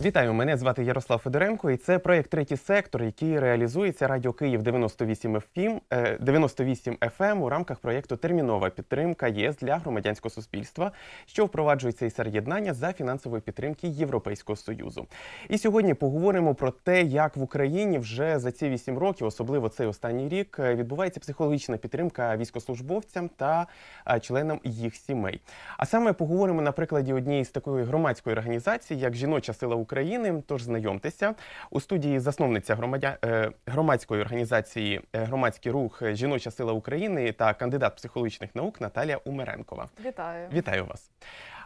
Вітаю, мене звати Ярослав Федоренко, і це проєкт Третій сектор, який реалізується Радіо Київ 98 FM, е, 98 FM у рамках проєкту Термінова підтримка ЄС для громадянського суспільства, що впроваджується із єднання за фінансової підтримки Європейського союзу. І сьогодні поговоримо про те, як в Україні вже за ці 8 років, особливо цей останній рік, е, відбувається психологічна підтримка військовослужбовцям та е, членам їх сімей. А саме поговоримо на прикладі однієї з такої громадської організації, як Жіноча сила України. Тож знайомтеся у студії засновниця громадя... е, громадської організації е, Громадський рух Жіноча сила України та кандидат психологічних наук Наталія Умеренкова. Вітаю. Вітаю вас.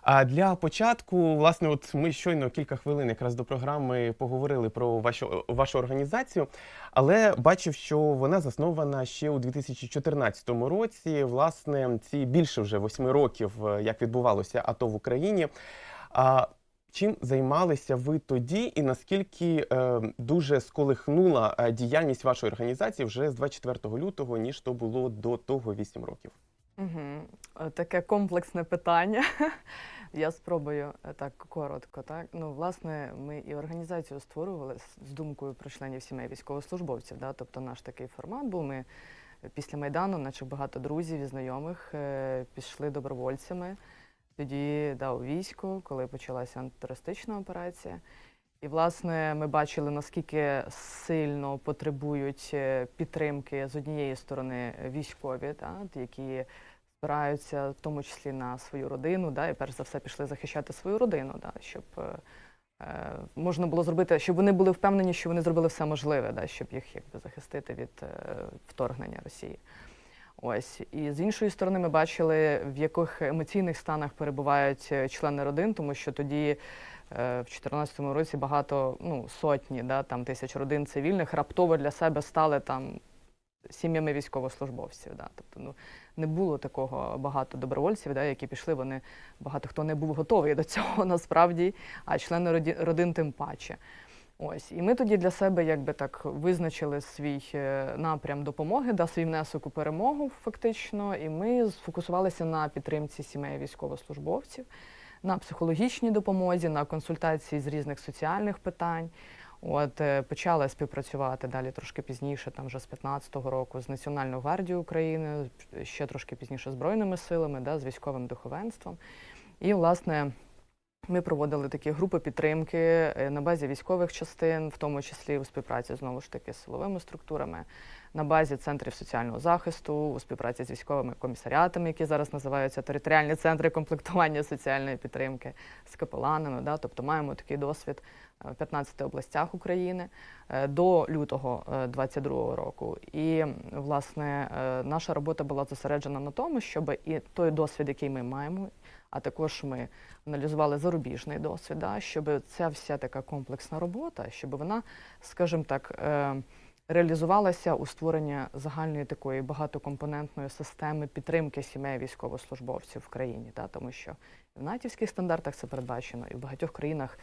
А для початку, власне, от ми щойно кілька хвилин якраз до програми поговорили про вашу вашу організацію, але бачив, що вона заснована ще у 2014 році. Власне, ці більше вже восьми років, е, як відбувалося АТО в Україні. А чим займалися ви тоді, і наскільки е, дуже сколихнула е, діяльність вашої організації вже з 24 лютого, ніж то було до того 8 років? Угу. Таке комплексне питання. Я спробую е, так коротко. Так ну власне, ми і організацію створювали з- думкою про членів сімей військовослужбовців. Да? Тобто наш такий формат був. Ми після майдану, наче багато друзів і знайомих, пішли добровольцями. Тоді да, у військо, коли почалася антитерористична операція. І, власне, ми бачили, наскільки сильно потребують е, підтримки з однієї сторони військові, та, які спираються в тому числі на свою родину, да, і перш за все пішли захищати свою родину, да, щоб е, е, можна було зробити, щоб вони були впевнені, що вони зробили все можливе, да, щоб їх якби захистити від е, вторгнення Росії. Ось і з іншої сторони, ми бачили, в яких емоційних станах перебувають е, члени родин, тому що тоді е, в 2014 році багато ну сотні, да, там тисяч родин цивільних раптово для себе стали там сім'ями військовослужбовців. Да. Тобто, ну не було такого багато добровольців, да, які пішли. Вони багато хто не був готовий до цього насправді, а члени родин тим паче. Ось, і ми тоді для себе якби так визначили свій е, напрям допомоги, да, свій внесок у перемогу, фактично. І ми сфокусувалися на підтримці сімей військовослужбовців, на психологічній допомозі, на консультації з різних соціальних питань. От е, почали співпрацювати далі трошки пізніше, там вже з 15-го року, з Національною гвардією України, ще трошки пізніше збройними силами, да, з військовим духовенством. І, власне, ми проводили такі групи підтримки е, на базі військових частин, в тому числі у співпраці знову ж таки з силовими структурами, на базі центрів соціального захисту, у співпраці з військовими комісаріатами, які зараз називаються територіальні центри комплектування соціальної підтримки, з капеланами. Да? Тобто маємо такий досвід е, в 15 областях України е, до лютого 22 року. І власне наша робота була зосереджена на тому, щоб і той досвід, який ми маємо, а також ми аналізували зарубіжний досвід, да, щоб ця вся така комплексна робота, щоб вона, скажімо так, е, реалізувалася у створенні загальної такої багатокомпонентної системи підтримки сімей військовослужбовців в країні. Да, тому що в натівських стандартах це передбачено, і в багатьох країнах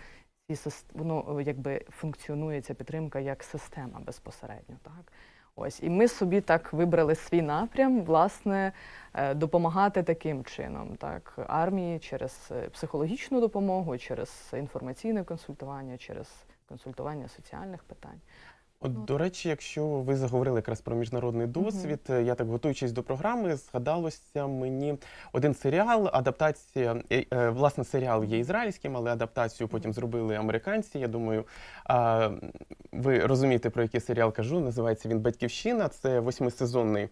ці е, якби функціонує ця підтримка як система безпосередньо. Так? Ось, і ми собі так вибрали свій напрям, власне, е, допомагати таким чином, так, армії через е, психологічну допомогу, через інформаційне консультування, через консультування соціальних питань. От, Ну. до речі, якщо ви заговорили якраз про міжнародний досвід, е, я так готуючись до програми, згадалося мені один серіал, адаптація, е, е, власне, серіал є ізраїльським, але адаптацію потім зробили американці. Я думаю, ви розумієте, про який серіал кажу. Називається він Батьківщина. Це восьмисезонний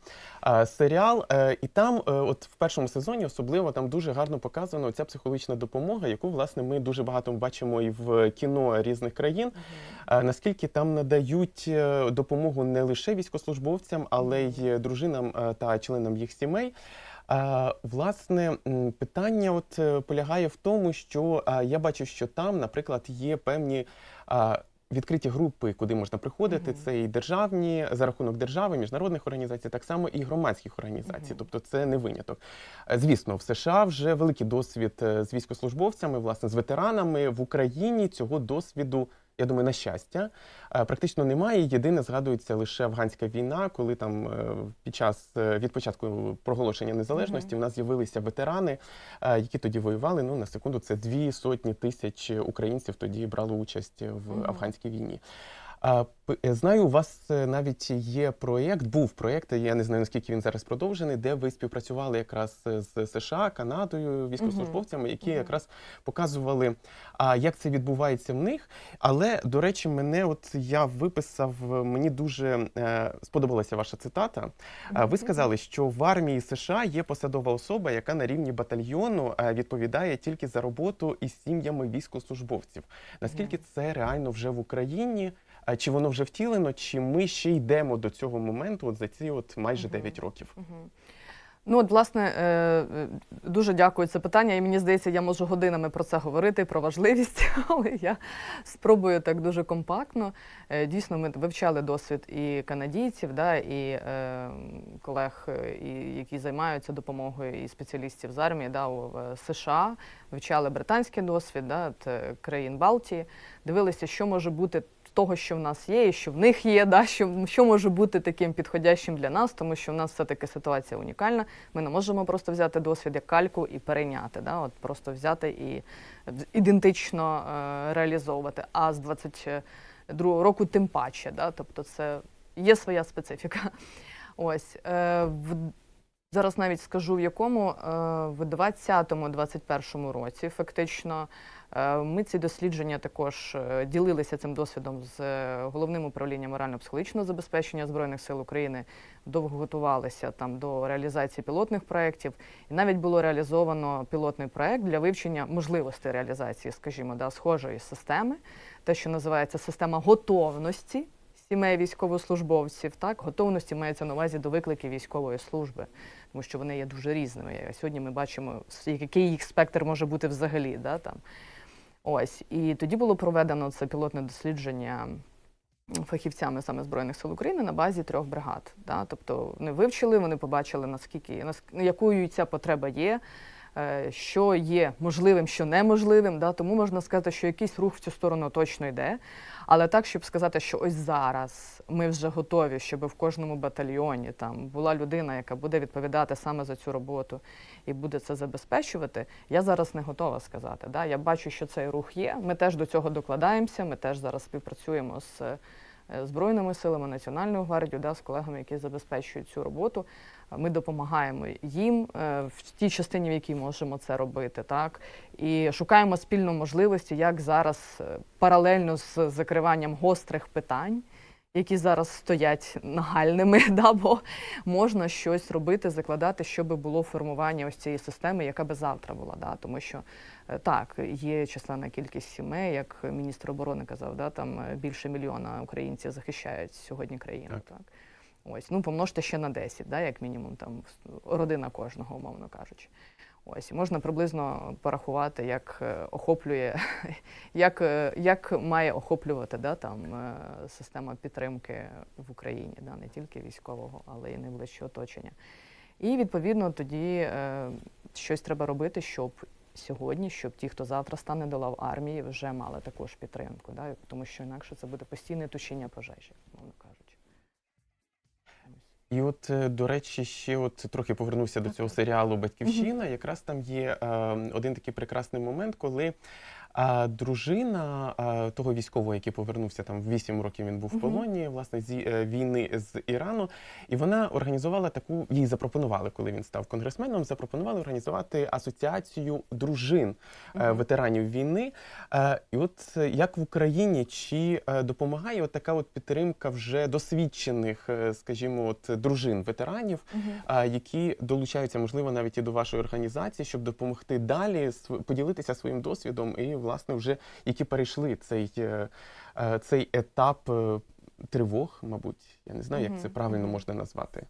серіал. І там, от в першому сезоні, особливо там дуже гарно показана ця психологічна допомога, яку власне ми дуже багато бачимо і в кіно різних країн. Наскільки там надають е, допомогу не лише військовослужбовцям, але й дружинам е, та членам їх сімей. Е, Власне, питання от полягає в тому, що я бачу, що там, наприклад, є певні відкриті групи, куди можна приходити. Мгм. Це і державні за рахунок держави, міжнародних організацій, так само і громадських організацій. Мгм. Тобто це не виняток. Звісно, в США вже великий досвід з військовослужбовцями, власне, з ветеранами в Україні цього досвіду. Я думаю, на щастя, е, практично немає. Єдине згадується лише афганська війна, коли там е, під час е, від початку проголошення незалежності Мгм. в нас з'явилися ветерани, які тоді воювали. Ну на секунду, це дві сотні тисяч українців тоді брали участь в Мгм. афганській війні. А, е, Знаю, у вас е, навіть є проєкт, був проєкт, я не знаю наскільки він зараз продовжений, де ви співпрацювали якраз е, з США, Канадою, військовослужбовцями, які якраз показували, а, як це відбувається в них. Але, до речі, мене от я виписав, мені дуже е, сподобалася ваша цитата. Ви сказали, що в армії США є посадова особа, яка на рівні батальйону відповідає тільки за роботу із сім'ями військовослужбовців. Наскільки це реально вже в Україні? Чи воно вже втілено, чи ми ще йдемо до цього моменту от за ці от майже Мгм. 9 років? Ну, от, власне, е, е, дуже дякую це питання, і мені здається, я можу годинами про це говорити, про важливість, але я спробую так дуже компактно. Е, Дійсно, ми вивчали досвід і канадійців, да, і колег, і, які займаються допомогою і спеціалістів з армії да, у США, вивчали британський досвід да, країн Балтії, дивилися, що може бути того, що в нас є, і що в них є, да, що, що може бути таким підходящим для нас, тому що в нас все-таки ситуація унікальна. Ми не можемо просто взяти досвід як кальку і перейняти, да, от просто взяти і ідентично е, реалізовувати. А з 22-го року тим паче, да, тобто це є своя специфіка. Ось е, в зараз навіть скажу в якому е, в 2020-2021 році фактично. Е, Ми ці дослідження також е, ділилися цим досвідом з е, головним управлінням морально-психологічного забезпечення збройних сил України. Довго готувалися там до реалізації пілотних проєктів, і навіть було реалізовано пілотний проєкт для вивчення можливостей реалізації, скажімо, да, схожої системи, те, що називається система готовності сімей військовослужбовців. Так, готовності мається на увазі до викликів військової служби, тому що вони є дуже різними. Сьогодні ми бачимо, який їх спектр може бути взагалі. Да, там. Ось і тоді було проведено це пілотне дослідження фахівцями саме Збройних сил України на базі трьох бригад. Да? Тобто вони вивчили, вони побачили, наскільки наск- якою ця потреба є, що є можливим, що неможливим. Да? Тому можна сказати, що якийсь рух в цю сторону точно йде. Але так, щоб сказати, що ось зараз ми вже готові, щоб в кожному батальйоні там була людина, яка буде відповідати саме за цю роботу і буде це забезпечувати, я зараз не готова сказати. Да? Я бачу, що цей рух є. Ми теж до цього докладаємося. Ми теж зараз співпрацюємо з е, Збройними силами, Національною гвардією, да, з колегами, які забезпечують цю роботу. Ми допомагаємо їм е, в тій частині, в якій можемо це робити, так і шукаємо спільну можливості, як зараз е, паралельно з закриванням гострих питань, які зараз стоять нагальними, да, бо можна щось робити, закладати, щоб було формування ось цієї системи, яка би завтра була. Да, тому що е, так, є численна кількість сімей, як міністр оборони казав, да, там е, більше мільйона українців захищають сьогодні країну. Так. Так. Ось, ну помножте ще на 10, да, як мінімум, там родина кожного, умовно кажучи. Ось, і можна приблизно порахувати, як е, охоплює, як, е, як має охоплювати да, там, е, система підтримки в Україні, да, не тільки військового, але й найближче оточення. І відповідно тоді щось треба робити, щоб сьогодні, щоб ті, хто завтра стане до лав армії, вже мали також підтримку, да, тому що інакше це буде постійне тушіння пожежі, мовно кажучи. І от, е, до речі, ще от трохи повернувся до цього серіалу Батьківщина. Якраз там є е, один такий прекрасний момент, коли е, дружина е, того військового, який повернувся там в 8 років, він був в полоні, власне, зі е, війни з Ірану. І вона організувала таку, їй запропонували, коли він став конгресменом, запропонували організувати асоціацію дружин е, ветеранів війни. Е, І от е, як в Україні чи е, допомагає от така от підтримка вже досвідчених, е, скажімо, от дружин ветеранів, а, які долучаються, можливо, навіть і до вашої організації, щоб допомогти далі св- поділитися своїм досвідом і, власне, вже які перейшли цей, е, е, цей етап е, тривог, мабуть. Я не знаю, як це правильно можна назвати.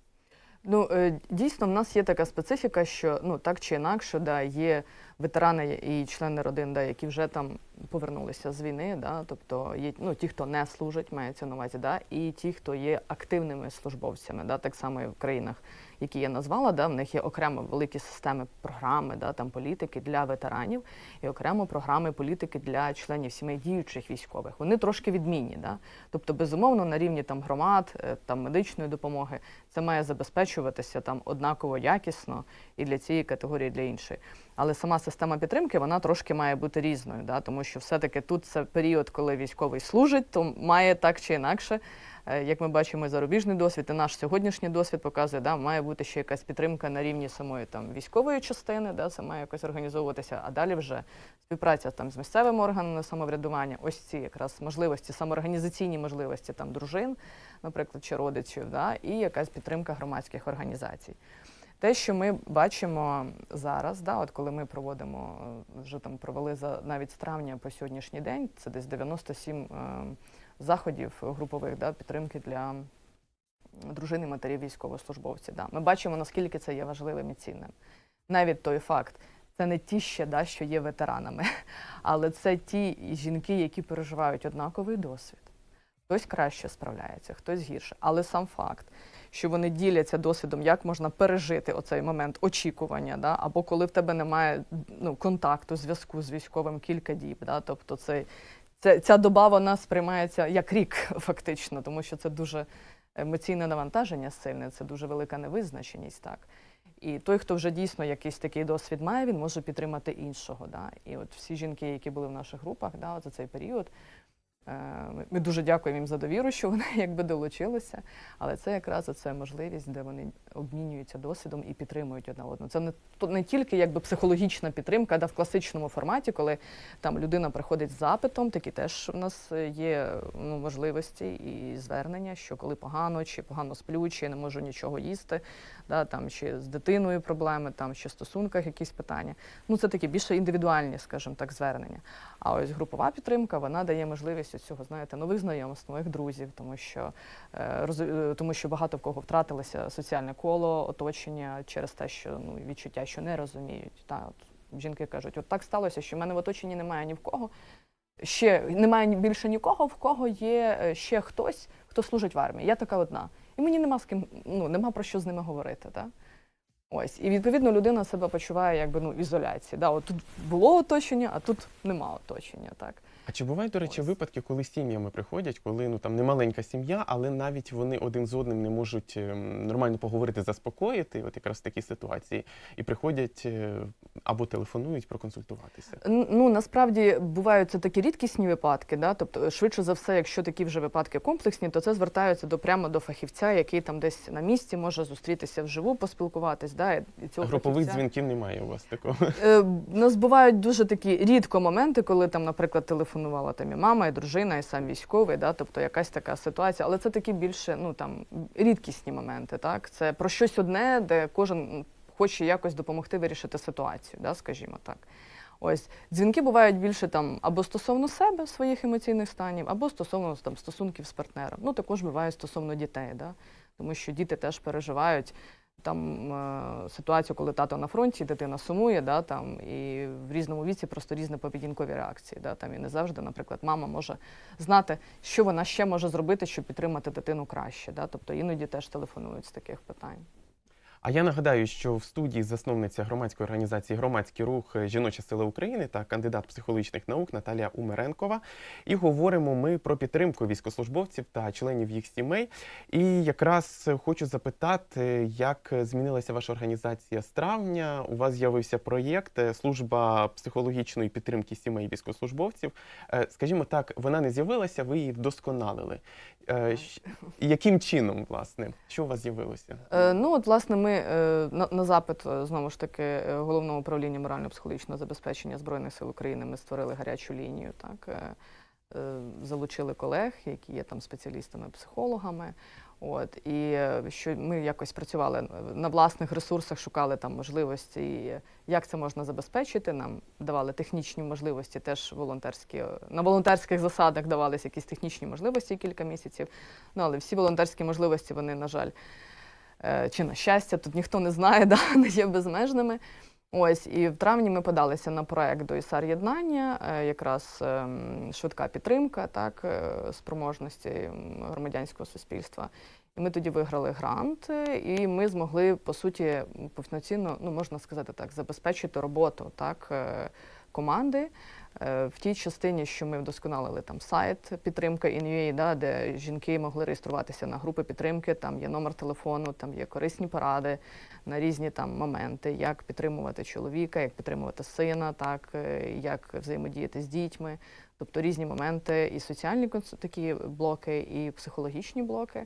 Ну, дійсно, в нас є така специфіка, що ну так чи інакше, да, є ветерани і члени родин, да, які вже там повернулися з війни, да, тобто є ну, ті, хто не служить, мається на увазі, да, і ті, хто є активними службовцями, да, так само і в країнах, які я назвала, да, в них є окремо великі системи програми, да, там політики для ветеранів і окремо програми політики для членів сімей діючих військових. Вони трошки відмінні. Да? Тобто, безумовно, на рівні там громад, е, там медичної допомоги це має забезпечуватися там однаково якісно і для цієї категорії, і для іншої. Але сама система підтримки вона трошки має бути різною, да? тому що все-таки тут це період, коли військовий служить, то має так чи інакше. е, Як ми бачимо, зарубіжний досвід, і наш сьогоднішній досвід показує, да, має бути ще якась підтримка на рівні самої там військової частини, да, це має якось організовуватися, а далі вже співпраця там з місцевими органами самоврядування, ось ці якраз можливості, самоорганізаційні можливості там дружин, наприклад, чи родичів, да, і якась підтримка громадських організацій. Те, що ми бачимо зараз, да, от коли ми проводимо, е, вже там провели за навіть з травня по сьогоднішній день, це десь 97 е, заходів групових да, підтримки для дружини матерів військовослужбовців. Да. Ми бачимо, наскільки це є важливим і цінним. Навіть той факт, це не ті ще, да, що є ветеранами, але це ті жінки, які переживають однаковий досвід. Хтось краще справляється, хтось гірше. Але сам факт, що вони діляться досвідом, як можна пережити оцей момент очікування, да? або коли в тебе немає ну, контакту, зв'язку з військовим кілька діб. Да? Тобто це, це, ця доба вона сприймається як рік, фактично, тому що це дуже емоційне навантаження сильне, це дуже велика невизначеність. Так? І той, хто вже дійсно якийсь такий досвід має, він може підтримати іншого. Да? І от всі жінки, які були в наших групах да, за цей період, ми- ми дуже дякуємо їм за довіру, що вони якби долучилися. Але це якраз це можливість, де вони обмінюються досвідом і підтримують одна одну. Це не то не тільки якби психологічна підтримка, да, в класичному форматі, коли там людина приходить з запитом, такі теж у нас є ну, можливості і звернення, що коли погано, чи погано сплю, чи не можу нічого їсти, да, там чи з дитиною проблеми, там чи в стосунках якісь питання. Ну це такі більше індивідуальні, скажімо так, звернення. А ось групова підтримка вона дає можливість цього, знаєте, нових знайомств, нових друзів, тому що е, е, тому що багато в кого втратилося соціальне коло, оточення через те, що ну відчуття, що не розуміють. Та от жінки кажуть, от так сталося, що в мене в оточенні немає ні в кого. Ще немає більше нікого, в кого є е, ще хтось, хто служить в армії. Я така одна. І мені нема з ким, ну нема про що з ними говорити. Так? Ось, і відповідно людина себе почуває якби ну в ізоляції. Да, от тут було оточення, а тут нема оточення. Так А чи бувають, до речі, Ось. випадки, коли з сім'ями приходять, коли ну там не маленька сім'я, але навіть вони один з одним не можуть ем, нормально поговорити, заспокоїти, от якраз такі ситуації, і приходять е, або телефонують проконсультуватися. Ну насправді бувають це такі рідкісні випадки. Да? Тобто, швидше за все, якщо такі вже випадки комплексні, то це звертаються до прямо до фахівця, який там десь на місці може зустрітися вживу, поспілкуватись. Да? І цього Групових фахівця- дзвінків немає у вас такого. Е, У нас бувають дуже такі рідко моменти, коли там, наприклад, телефонувала там і мама, і дружина, і сам військовий, да, тобто якась така ситуація, але це такі більше ну там рідкісні моменти. Так, це про щось одне, де кожен хоче якось допомогти вирішити ситуацію, да, скажімо так. Ось дзвінки бувають більше там або стосовно себе, своїх емоційних станів, або стосовно там стосунків з партнером. Ну також буває стосовно дітей, да? тому що діти теж переживають там е, ситуацію, коли тато на фронті, дитина сумує, да, там, і в різному віці просто різні поведінкові реакції. Да, там, і не завжди, наприклад, мама може знати, що вона ще може зробити, щоб підтримати дитину краще. Да? Тобто іноді теж телефонують з таких питань. А я нагадаю, що в студії засновниця громадської організації Громадський рух Жіноча сила України та кандидат психологічних наук Наталія Умеренкова. І говоримо ми про підтримку військовослужбовців та членів їх сімей. І якраз хочу запитати, як змінилася ваша організація з травня. У вас з'явився проєкт е, служба психологічної підтримки сімей військовослужбовців. Е, Скажімо так, вона не з'явилася, ви її вдосконалили. Е, Яким чином, власне, що у вас з'явилося? Е, ну, от, власне, ми е, на, на запит е, знову ж таки е, головного управління морально-психологічного забезпечення збройних сил України ми створили гарячу лінію. Так залучили колег, які є там спеціалістами-психологами. От і що ми якось працювали на власних ресурсах, шукали там можливості, як це можна забезпечити. Нам давали технічні можливості, теж волонтерські на волонтерських засадах давалися якісь технічні можливості кілька місяців. Ну але всі волонтерські можливості, вони, на жаль, чи на щастя, тут ніхто не знає, да, не є безмежними. Ось і в травні ми подалися на проект до ІСАР єднання, е, якраз ем, швидка підтримка так, е, спроможності громадянського суспільства. І ми тоді виграли грант, е, і ми змогли по суті повноцінно, ну можна сказати так, забезпечити роботу так, е, команди. Е, В тій частині, що ми вдосконалили там сайт підтримка InUA, да, де жінки могли реєструватися на групи підтримки, там є номер телефону, там є корисні поради на різні там моменти, як підтримувати чоловіка, як підтримувати сина, так е, як взаємодіяти з дітьми. Тобто різні моменти, і соціальні такі блоки, і психологічні блоки.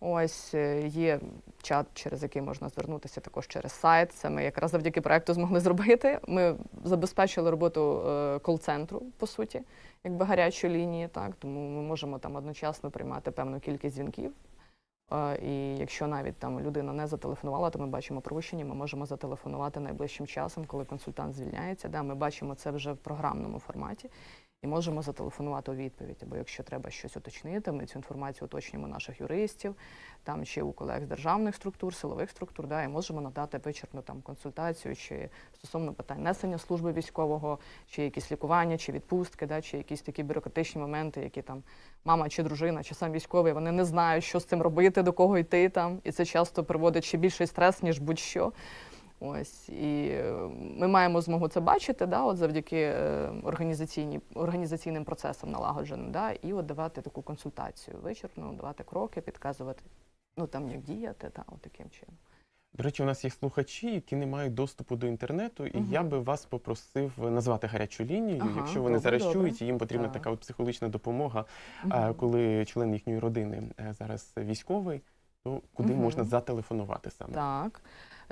Ось е, є чат, через який можна звернутися також через сайт. Це ми якраз завдяки проекту змогли зробити. Ми забезпечили роботу е, кол-центру, по суті, якби гарячої лінії, так тому ми можемо там одночасно приймати певну кількість дзвінків. Е, І якщо навіть там людина не зателефонувала, то ми бачимо провищення, ми можемо зателефонувати найближчим часом, коли консультант звільняється. Да, ми бачимо це вже в програмному форматі і можемо зателефонувати у відповідь. Або якщо треба щось уточнити, ми цю інформацію уточнюємо наших юристів, там чи у колег з державних структур, силових структур, да, і можемо надати вичерпну там консультацію чи стосовно питань несення служби військового, чи якісь лікування, чи відпустки, да, чи якісь такі бюрократичні моменти, які там мама чи дружина, чи сам військовий, вони не знають, що з цим робити, до кого йти там, і це часто приводить ще більший стрес, ніж будь-що. Ось і е, ми маємо змогу це бачити, да, от завдяки е, організаційні, організаційним процесам налагодженим, да, і от давати таку консультацію вичерпну, давати кроки, підказувати, ну там як діяти, та, от таким чином. До речі, у нас є слухачі, які не мають доступу до інтернету, і Мгм. я би вас попросив назвати гарячу лінію, Ага, якщо вони зараз чують, їм потрібна Так. така от психологічна допомога. А коли член їхньої родини е, зараз військовий, то куди Мгм. можна зателефонувати саме? Так.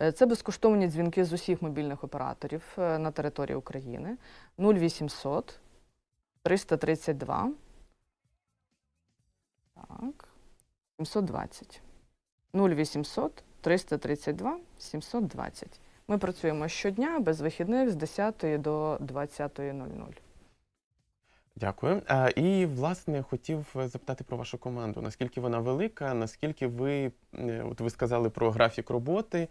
Е, Це безкоштовні дзвінки з усіх мобільних операторів е, на території України 0800 332 так, 720. 0800 332 720. Ми працюємо щодня без вихідних з 10 до 20.00. Дякую. І власне хотів е, запитати про вашу команду. Наскільки вона велика? Наскільки ви е, от ви сказали про графік роботи?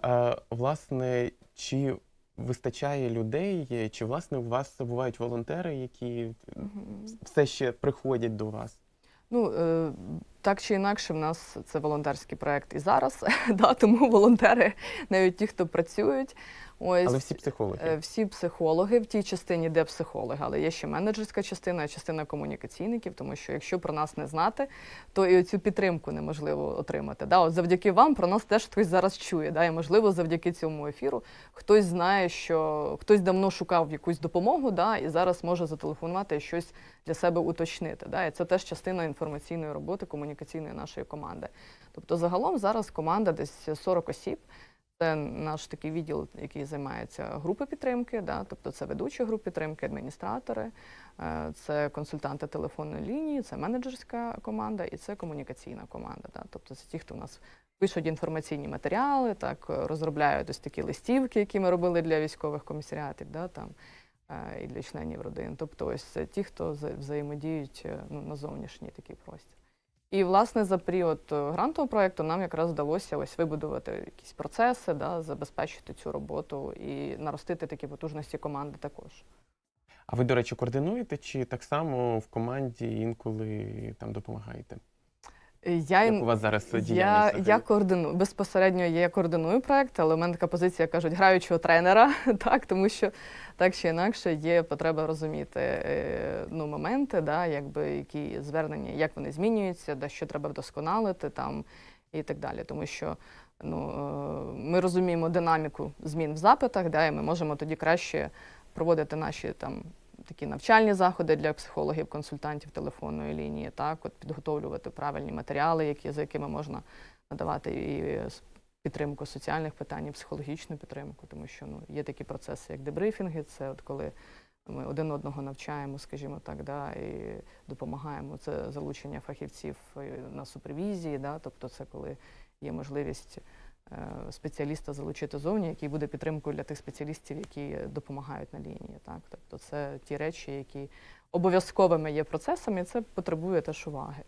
А, власне, чи вистачає людей? Чи власне у вас бувають волонтери, які Мгм. все ще приходять до вас? Ну, е, так чи інакше, в нас це волонтерський проект і зараз, да, тому волонтери, навіть ті, хто працюють. Ось, Але всі психологи. е, всі психологи в тій частині, де психологи, але є ще менеджерська частина, частина комунікаційників, тому що якщо про нас не знати, то і цю підтримку неможливо отримати. Да? От завдяки вам про нас теж хтось зараз чує. Да? І можливо, завдяки цьому ефіру хтось знає, що хтось давно шукав якусь допомогу, да? і зараз може зателефонувати і щось для себе уточнити. Да? І це теж частина інформаційної роботи комунікаційної нашої команди. Тобто, загалом зараз команда десь 40 осіб. Це наш такий відділ, який займається групи підтримки, да? тобто це ведучі груп підтримки, адміністратори, е, це консультанти телефонної лінії, це менеджерська команда і це комунікаційна команда. Да? Тобто це ті, хто у нас пишуть інформаційні матеріали, так розробляють ось такі листівки, які ми робили для військових комісаріатів, да? там, е, і для членів родин. Тобто, ось це ті, хто вза- взаємодіють е, ну, на зовнішній такий простір. І, власне, за період е, грантового проєкту нам якраз вдалося ось вибудувати якісь процеси, да, забезпечити цю роботу і наростити такі потужності команди також. А ви, до речі, координуєте чи так само в команді інколи там допомагаєте? Е, Я, Як у вас зараз я, я взагалі? координую безпосередньо я координую проект, але в мене така позиція кажуть граючого тренера, так тому що так чи інакше є потреба розуміти е, ну, моменти, да, якби які звернення, як вони змінюються, да, що треба вдосконалити там і так далі. Тому що ну, е, ми розуміємо динаміку змін в запитах, да, і ми можемо тоді краще проводити наші там. Такі навчальні заходи для психологів, консультантів телефонної лінії, так от підготовлювати правильні матеріали, які за якими можна надавати і підтримку соціальних питань, і психологічну підтримку, тому що ну є такі процеси, як дебрифінги, це от коли ми один одного навчаємо, скажімо так, да, і допомагаємо. Це залучення фахівців е, на супервізії, да, тобто це коли є можливість спеціаліста залучити зовні, який буде підтримкою для тих спеціалістів, які допомагають на лінії. Так? Тобто це ті речі, які обов'язковими є процесами, і це потребує теж уваги.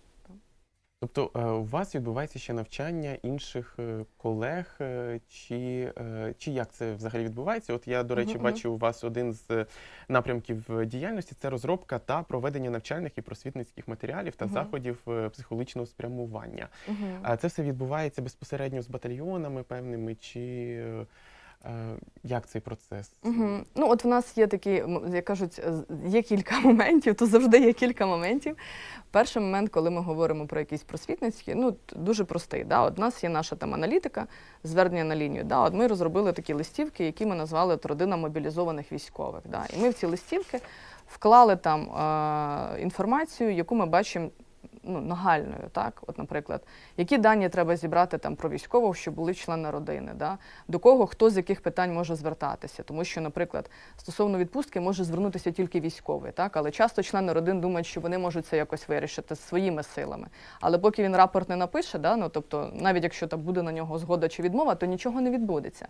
Тобто е, у вас відбувається ще навчання інших е, колег, е, чи, чи як це взагалі відбувається? От я, до речі, Мгм, мгм. бачу у вас один з напрямків діяльності це розробка та проведення навчальних і просвітницьких матеріалів та Мгм. заходів е, психологічного спрямування. Мгм. А це все відбувається безпосередньо з батальйонами певними, чи як цей процес? Угу. Ну, от в нас є такі, як кажуть, є кілька моментів, то завжди є кілька моментів. Перший момент, коли ми говоримо про якісь просвітницькі, ну дуже простий. Да? От у нас є наша там аналітика, звернення на лінію. Да? От ми розробили такі листівки, які ми назвали от, родина мобілізованих військових. Да? І ми в ці листівки вклали там е- інформацію, яку ми бачимо. Ну, нагальною, так, от, наприклад, які дані треба зібрати там про військових, що були члени родини, да? до кого хто з яких питань може звертатися. Тому що, наприклад, стосовно відпустки може звернутися тільки військовий, так але часто члени родин думають, що вони можуть це якось вирішити своїми силами. Але поки він рапорт не напише, да, ну тобто, навіть якщо там буде на нього згода чи відмова, то нічого не відбудеться.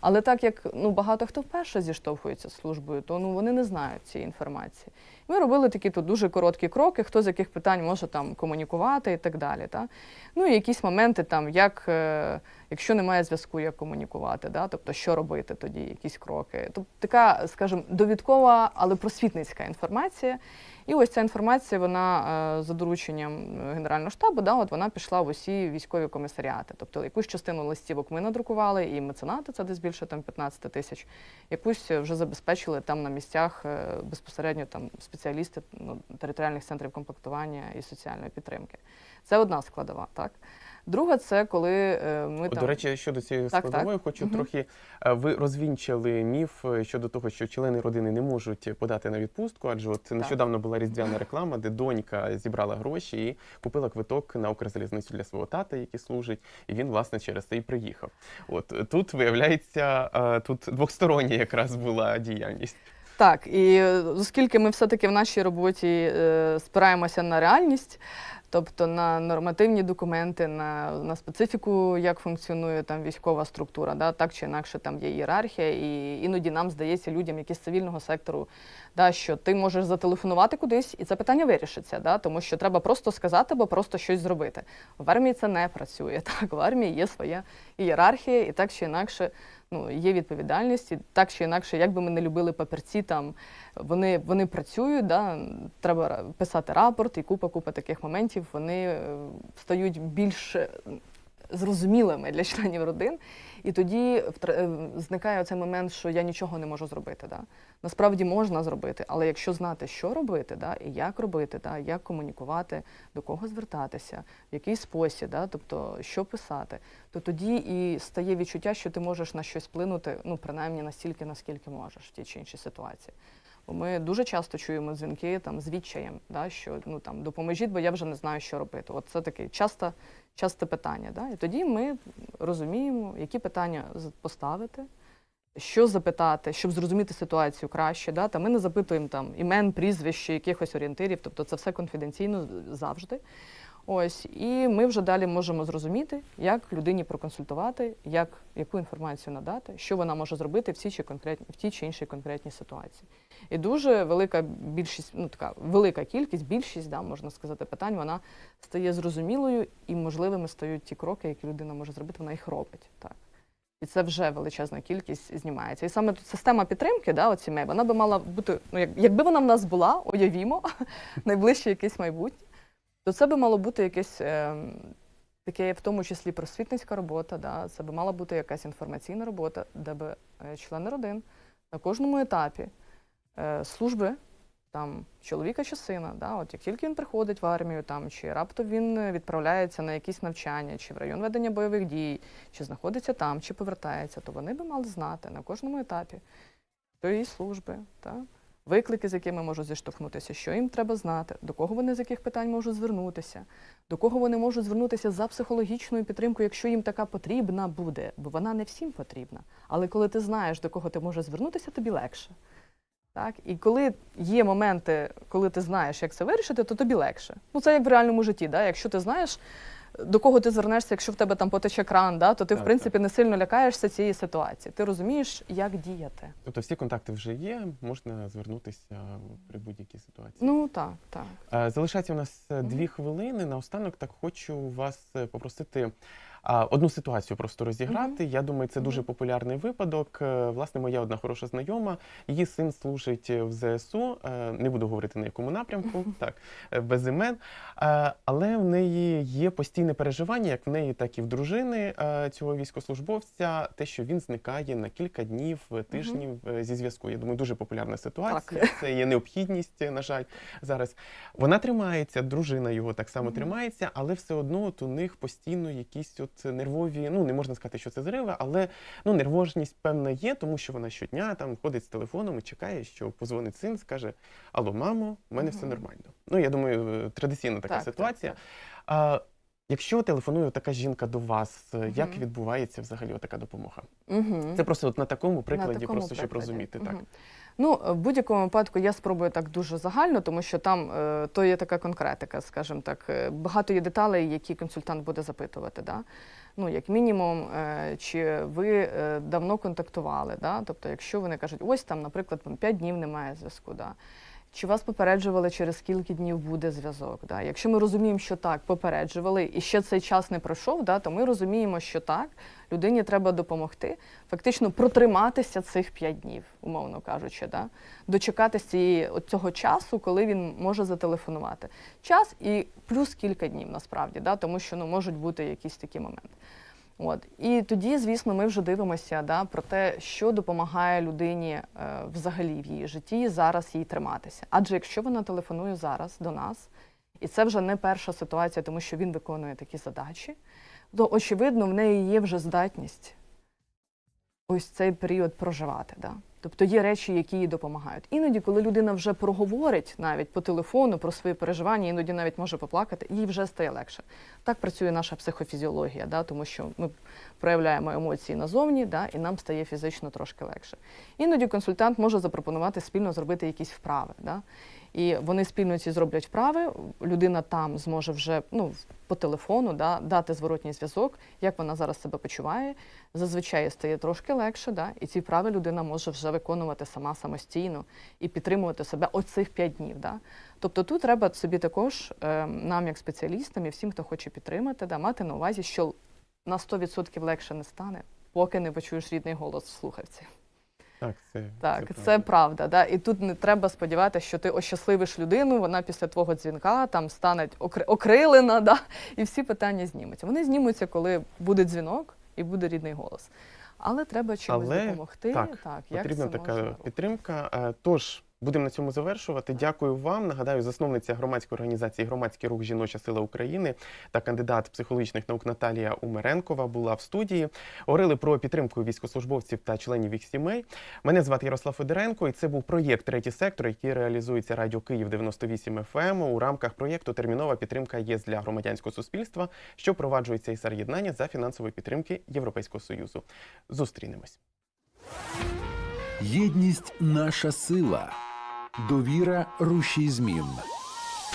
Але так як ну багато хто вперше зіштовхується з службою, то ну вони не знають цієї інформації. Ми робили такі тут дуже короткі кроки, хто з яких питань може там комунікувати і так далі. Та? Ну і якісь моменти, там, як, е, якщо немає зв'язку, як комунікувати, да? тобто що робити тоді, якісь кроки. Тобто така, скажімо, довідкова, але просвітницька інформація. І ось ця інформація, вона е, за дорученням е, Генерального штабу, да, от вона пішла в усі військові комісаріати. Тобто якусь частину листівок ми надрукували, і меценати, це десь більше там 15 тисяч, якусь вже забезпечили там на місцях е, безпосередньо там спеціалісти ну, територіальних центрів комплектування і соціальної підтримки. Це одна складова, так. Друга це коли е, ми там До речі, щодо цієї Так, так. складової, хочу Мгм. трохи е, ви розвінчили міф е, щодо того, що члени родини не можуть подати на відпустку, адже от нещодавно була різдвяна реклама, де донька зібрала гроші і купила квиток на Укрзалізницю для свого тата, який служить, і він власне через це і приїхав. От тут виявляється, тут двостороння якраз була діяльність. Так, і оскільки ми все-таки в нашій роботі е, спираємося на реальність, тобто на нормативні документи, на, на специфіку, як функціонує там військова структура, да, так чи інакше там є ієрархія, і іноді нам здається людям, які з цивільного сектору, да, що ти можеш зателефонувати кудись, і це питання вирішиться, да, тому що треба просто сказати або просто щось зробити. В армії це не працює. Так, в армії є своя ієрархія, і так чи інакше ну, є відповідальність, і так чи інакше, як би ми не любили папірці, там вони, вони працюють, да, треба писати рапорт і купа-купа таких моментів, вони е, стають більш зрозумілими для членів родин. І тоді е, зникає цей момент, що я нічого не можу зробити. Да? Насправді можна зробити, але якщо знати, що робити, да, і як робити, да, як комунікувати, до кого звертатися, в який спосіб, да, тобто що писати, то тоді і стає відчуття, що ти можеш на щось вплинути, ну принаймні настільки, наскільки можеш в тій чи іншій ситуації. Ми дуже часто чуємо дзвінки там з відчаєм, да, що ну там допоможіть, бо я вже не знаю, що робити. От це таке часто, часте питання. Да? І тоді ми розуміємо, які питання поставити, що запитати, щоб зрозуміти ситуацію краще. Да? Та ми не запитуємо там імен, прізвищ, якихось орієнтирів, тобто це все конфіденційно завжди. Ось, і ми вже далі можемо зрозуміти, як людині проконсультувати, як, яку інформацію надати, що вона може зробити в цій чи конкретній в тій чи іншій конкретній ситуації. І дуже велика більшість, ну така велика кількість, більшість, да, можна сказати, питань, вона стає зрозумілою і можливими стають ті кроки, які людина може зробити, вона їх робить. Так. І це вже величезна кількість знімається. І саме тут система підтримки, да, от сімей, вона би мала бути, ну як, якби вона в нас була, уявімо, найближче якесь майбутнє, то це би мало бути якесь е, таке, в тому числі просвітницька робота, да, це би мала бути якась інформаційна робота, де би е, члени родин на кожному етапі е, служби там чоловіка чи сина, да, от як тільки він приходить в армію, там чи раптом він відправляється на якісь навчання, чи в район ведення бойових дій, чи знаходиться там, чи повертається, то вони би мали знати на кожному етапі тої служби, та, виклики, з якими можуть зіштовхнутися, що їм треба знати, до кого вони з яких питань можуть звернутися, до кого вони можуть звернутися за психологічною підтримкою, якщо їм така потрібна буде, бо вона не всім потрібна. Але коли ти знаєш, до кого ти можеш звернутися, тобі легше. Так? І коли є моменти, коли ти знаєш, як це вирішити, то тобі легше. Ну, це як в реальному житті. Да? Якщо ти знаєш, до кого ти звернешся, якщо в тебе там потече кран, да, то ти, в Так, принципі, не сильно лякаєшся цієї ситуації. Ти розумієш, як діяти. Тобто всі контакти вже є, можна звернутися при будь-якій ситуації. Ну так, так. Е, Залишається у нас е, Мгм. дві хвилини. Наостанок так хочу вас е, попросити одну ситуацію просто розіграти. Я думаю, це дуже Мгм. популярний випадок. Е, Власне, моя одна хороша знайома. Її син служить в ЗСУ. е, Не буду говорити на якому напрямку, так е, без імен. Але в неї є постійне переживання, як в неї, так і в дружини цього військовослужбовця. Те, що він зникає на кілька днів, тижнів е, зі зв'язку. Я думаю, дуже популярна ситуація. Це є необхідність, на жаль, зараз. Вона тримається, дружина його так само Мгм. тримається, але все одно от у них постійно якісь от нервові, ну не можна сказати, що це зриви, але ну нервожність певна є, тому що вона щодня там ходить з телефоном і чекає, що позвонить син, скаже: Алло, мамо, у мене все нормально. Ну я думаю, е, традиційна така Так, так, ситуація. так. А, Якщо телефонує така жінка до вас, е, як відбувається взагалі така допомога? Угу. Це просто от на такому прикладі, На такому просто щоб прикладі. розуміти. Так. Ну, в будь-якому випадку я спробую так дуже загально, тому що там е, то є така конкретика, скажімо так. Е, Багато є деталей, які консультант буде запитувати. Да? Ну, як мінімум, е, чи ви е, давно контактували, да? тобто, якщо вони кажуть, ось там, наприклад, 5 днів немає зв'язку. Да? Чи вас попереджували, через скільки днів буде зв'язок? Да? Якщо ми розуміємо, що так, попереджували, і ще цей час не пройшов, да, то ми розуміємо, що так, людині треба допомогти, фактично протриматися цих п'ять днів, умовно кажучи, да? дочекатися цієї цього часу, коли він може зателефонувати. Час і плюс кілька днів насправді, да? тому що ну, можуть бути якісь такі моменти. От. І тоді, звісно, ми вже дивимося да, про те, що допомагає людині е, взагалі в її житті зараз їй триматися. Адже якщо вона телефонує зараз до нас, і це вже не перша ситуація, тому що він виконує такі задачі, то очевидно в неї є вже здатність ось цей період проживати. Да? Тобто є речі, які їй допомагають. Іноді, коли людина вже проговорить навіть по телефону про свої переживання, іноді навіть може поплакати, їй вже стає легше. Так працює наша психофізіологія, да? тому що ми проявляємо емоції назовні, да? і нам стає фізично трошки легше. Іноді консультант може запропонувати спільно зробити якісь вправи. Да? І вони спільно ці зроблять вправи. Людина там зможе вже ну, по телефону да, дати зворотній зв'язок, як вона зараз себе почуває. Зазвичай стає трошки легше, да, і ці вправи людина може вже виконувати сама самостійно і підтримувати себе оцих п'ять днів. Да. Тобто тут треба собі також е, нам, як спеціалістам, і всім, хто хоче підтримати, да, мати на увазі, що на 100% легше не стане, поки не почуєш рідний голос в слухавці. Так, це, Так, це це, правда. правда. Да? І тут не треба сподіватися, що ти ощасливиш людину, вона після твого дзвінка там стане окри- окрилена, да? і всі питання знімуться. Вони знімуться, коли буде дзвінок і буде рідний голос. Але треба чимось Але, допомогти. так, так, як Потрібна це така можна підтримка. Е, Тож будемо на цьому завершувати. Дякую вам. Нагадаю, засновниця громадської організації Громадський рух Жіноча сила України та кандидат психологічних наук Наталія Умеренкова була в студії. Говорили про підтримку військовослужбовців та членів їх сімей. Мене звати Ярослав Федоренко, і це був проєкт Третій сектор, який реалізується Радіо Київ 98 FM у рамках проєкту Термінова підтримка ЄС для громадянського суспільства, що впроваджується із єднання за фінансової підтримки Європейського союзу. Зустрінемось. Єдність наша сила. Довіра рушій змін.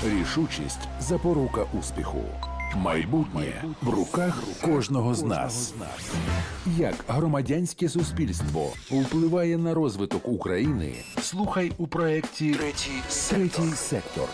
Рішучість запорука успіху. Майбутнє в руках кожного з нас. Як громадянське суспільство впливає на розвиток України? Слухай у проєкті Третій сектор.